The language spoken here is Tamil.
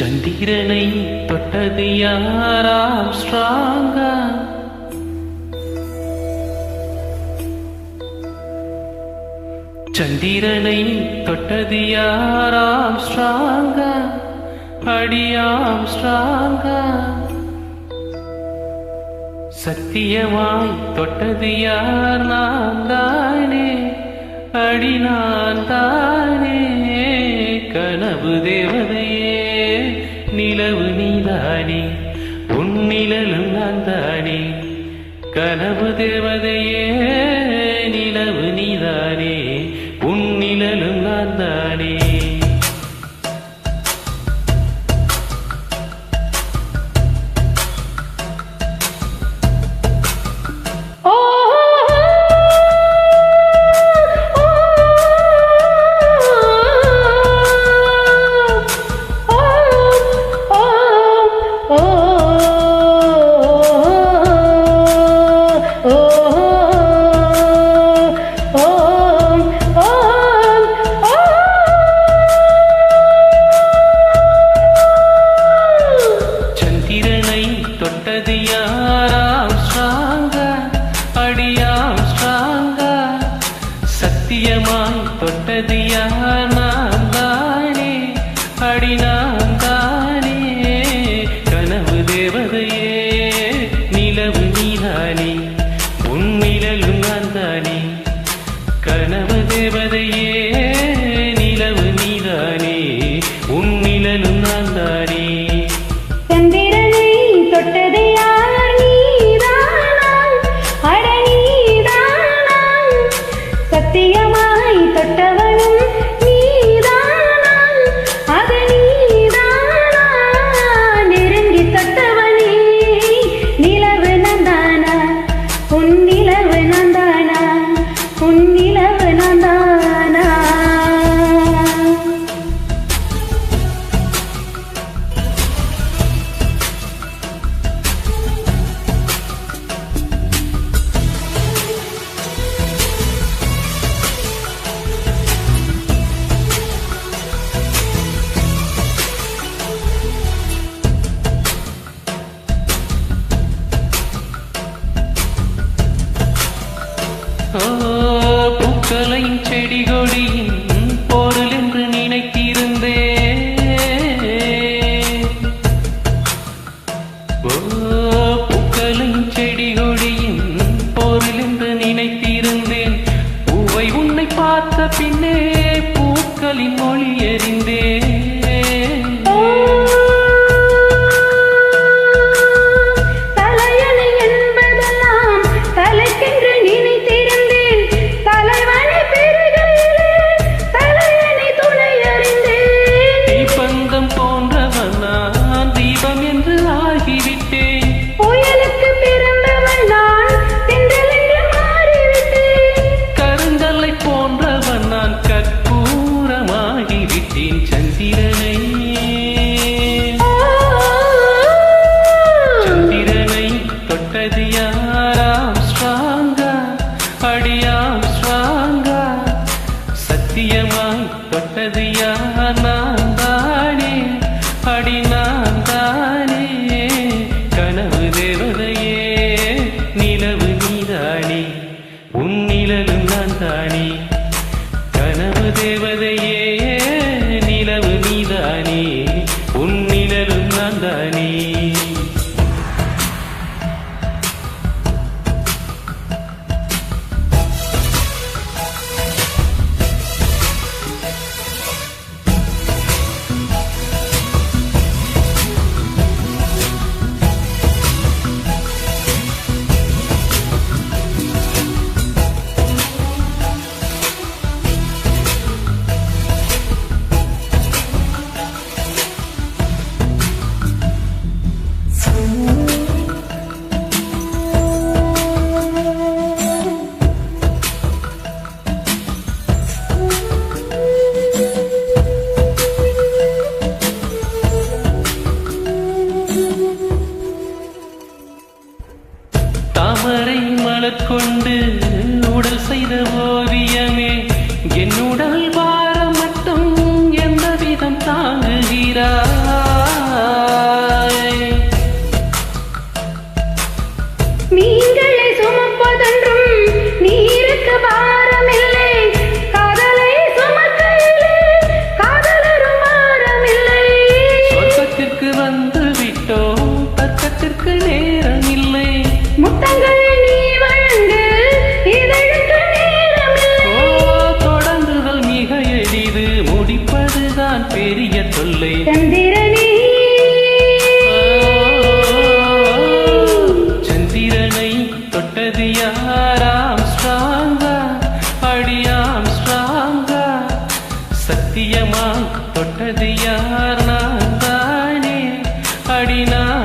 சந்திரனை தொட்டது யாராம் ஸ்ட்ராங்கா? சந்திரனை தொட்டது யாராம் ஸ்ட்ராங்கா? அடியாம் ஸ்ட்ராங்கா? சத்தியமாய் தொட்டது யார்? நான் தானே. அடி நான் தானே. கனவு தேவதையே. நிலவு நீதானே? உன் நிழலும் நான் தானே கனவு தேவதையே நிலவு நீதானே? உன் நிழலும் நான் தானே தேவதையே நிலவு நீதானே உன் நிழலும் நான் தானே கனவு தேவதையே நிலவு நீதானே உன் நிழலும் நான் தானே ஓ, பூக்களையும் செடி கொடியின் தீபந்தம் போன்றவன் நான் தீபம் என்று ஆகிவிட்டேன். புயலுக்கு நான் மாறிவிட்டேன். கருங்கல்லை போன்றவன் நான் கற்பூரமாகிவிட்டேன் சந்திரனை. சந்திரனை தொட்டது யாராம் ஸ்ட்ராங்கா? அடியாம் ஸ்ட்ராங்கா? சத்தியமாய் தொட்டது யார்? உன்னிலனும் நான் தானே? கனவு தேவதையே கொண்டு அடி